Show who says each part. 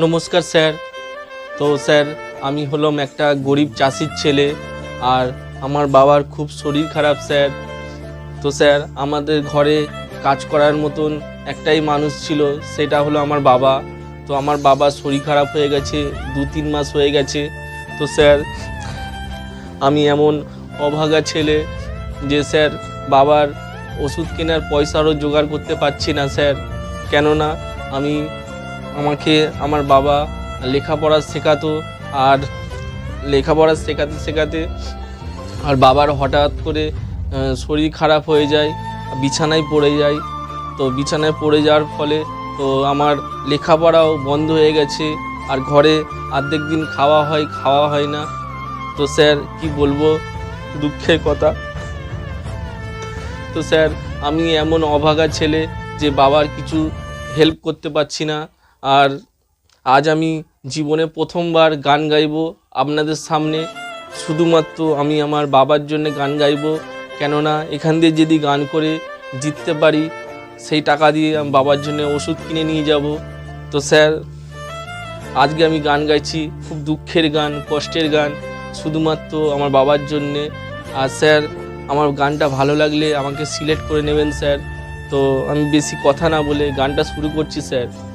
Speaker 1: নমস্কার, স্যার। তো, স্যার, আমি হলাম একটা গরিব চাষির ছেলে আর আমার বাবার খুব শরীর খারাপ, স্যার। তো, স্যার, আমাদের ঘরে কাজ করার মতন একটাই মানুষ ছিল, সেটা হলো আমার বাবা। তো, আমার বাবার শরীর খারাপ হয়ে গেছে, দু তিন মাস হয়ে গেছে। তো, স্যার, আমি এমন অভাগা ছেলে যে, স্যার, বাবার ওষুধ কেনার পয়সারও জোগাড় করতে পারছি না, স্যার। কেননা, আমি আমাকে আমার বাবা লেখাপড়া শেখাতো আর লেখাপড়া শেখাতে শেখাতে আর বাবার হঠাৎ করে শরীর খারাপ হয়ে যায়, বিছানায় পড়ে যায়। তো বিছানায় পড়ে যাওয়ার ফলে তো আমার লেখাপড়াও বন্ধ হয়ে গেছে আর ঘরে অর্ধেক দিন খাওয়া হয় খাওয়া হয় না। তো স্যার, কি বলব? দুঃখের কথা। তো স্যার, আমি এমন অভাগা ছেলে যে বাবার কিছু হেল্প করতে পারছি না। আর আজ আমি জীবনে প্রথমবার গান গাইবো আপনাদের সামনে। শুধুমাত্র আমি আমার বাবার জন্য গান গাইব। কেননা এখান দিয়ে যদি গান করে জিততে পারি, সেই টাকা দিয়ে আমি বাবার জন্য ওষুধ কিনে নিয়ে যাব। তো স্যার, আজকে আমি গান গাইছি, খুব দুঃখের গান, কষ্টের গান, শুধুমাত্র আমার বাবার জন্যে। আর স্যার, আমার গানটা ভালো লাগলে আমাকে সিলেক্ট করে নেবেন, স্যার। তো আমি বেশি কথা না বলে গানটা শুরু করছি, স্যার।